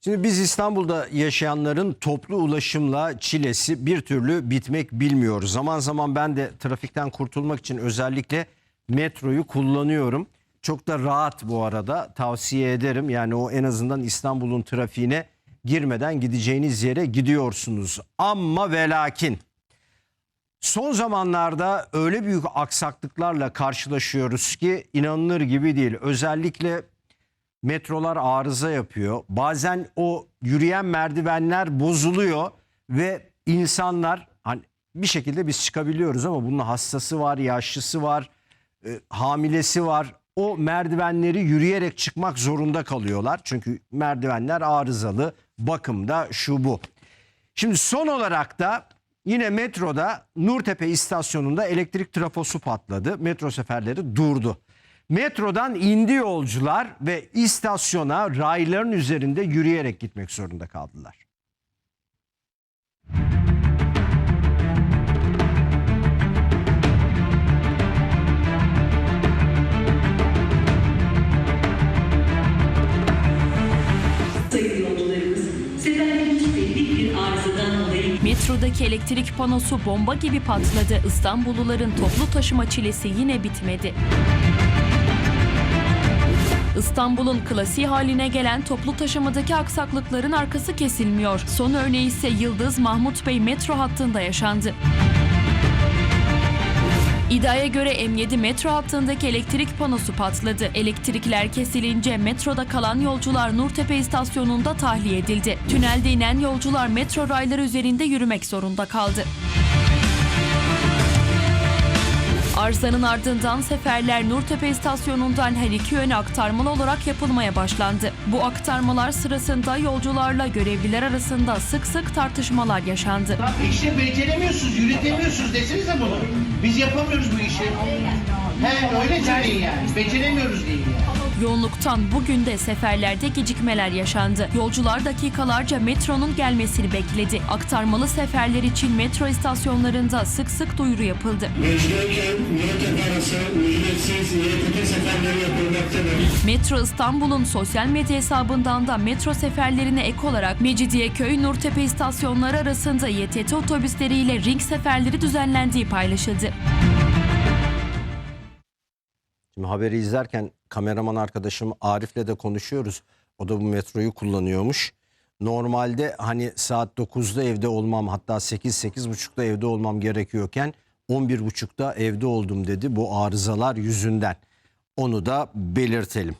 Şimdi biz İstanbul'da yaşayanların toplu ulaşımla çilesi bir türlü bitmek bilmiyor. Zaman zaman ben de trafikten kurtulmak için özellikle metroyu kullanıyorum. Çok da rahat bu arada tavsiye ederim. Yani o en azından İstanbul'un trafiğine girmeden gideceğiniz yere gidiyorsunuz. Ama ve lakin son zamanlarda öyle büyük aksaklıklarla karşılaşıyoruz ki inanılır gibi değil. Özellikle metrolar arıza yapıyor. Bazen o yürüyen merdivenler bozuluyor ve insanlar hani bir şekilde biz çıkabiliyoruz ama bunun hastası var, yaşlısı var, e, hamilesi var. O merdivenleri yürüyerek çıkmak zorunda kalıyorlar. Çünkü merdivenler arızalı, bakımda şu bu. Şimdi son olarak da yine metroda Nurtepe istasyonunda elektrik trafosu patladı. Metro seferleri durdu. Metrodan indi yolcular ve istasyona rayların üzerinde yürüyerek gitmek zorunda kaldılar. Metrodaki elektrik panosu bomba gibi patladı. İstanbulluların toplu taşıma çilesi yine bitmedi. İstanbul'un klasiği haline gelen toplu taşımadaki aksaklıkların arkası kesilmiyor. Son örneği ise Yıldız Mahmut Bey metro hattında yaşandı. İddiaya göre M7 metro hattındaki elektrik panosu patladı. Elektrikler kesilince metroda kalan yolcular Nurtepe istasyonunda tahliye edildi. Tünelde inen yolcular metro rayları üzerinde yürümek zorunda kaldı. Arızanın ardından seferler Nurtepe istasyonundan her iki yöne aktarmalı olarak yapılmaya başlandı. Bu aktarmalar sırasında yolcularla görevliler arasında sık sık tartışmalar yaşandı. Ya işte beceremiyorsunuz, yürütemiyorsunuz desenize bunu. Biz yapamıyoruz bu işi. He öyle söyleyin yani. Beceremiyoruz deyin yani. Yoğunluktan bugün de seferlerde gecikmeler yaşandı. Yolcular dakikalarca metronun gelmesini bekledi. Aktarmalı seferler için metro istasyonlarında sık sık duyuru yapıldı. Metro İstanbul'un sosyal medya hesabından da metro seferlerine ek olarak Mecidiyeköy Nurtepe istasyonları arasında YTT otobüsleriyle ring seferleri düzenlendiği paylaşıldı. Şimdi haberi izlerken kameraman arkadaşım Arif'le de konuşuyoruz. O da bu metroyu kullanıyormuş. Normalde hani saat 9'da evde olmam hatta 8-8.30'da evde olmam gerekiyorken 11.30'da evde oldum dedi bu arızalar yüzünden. Onu da belirtelim.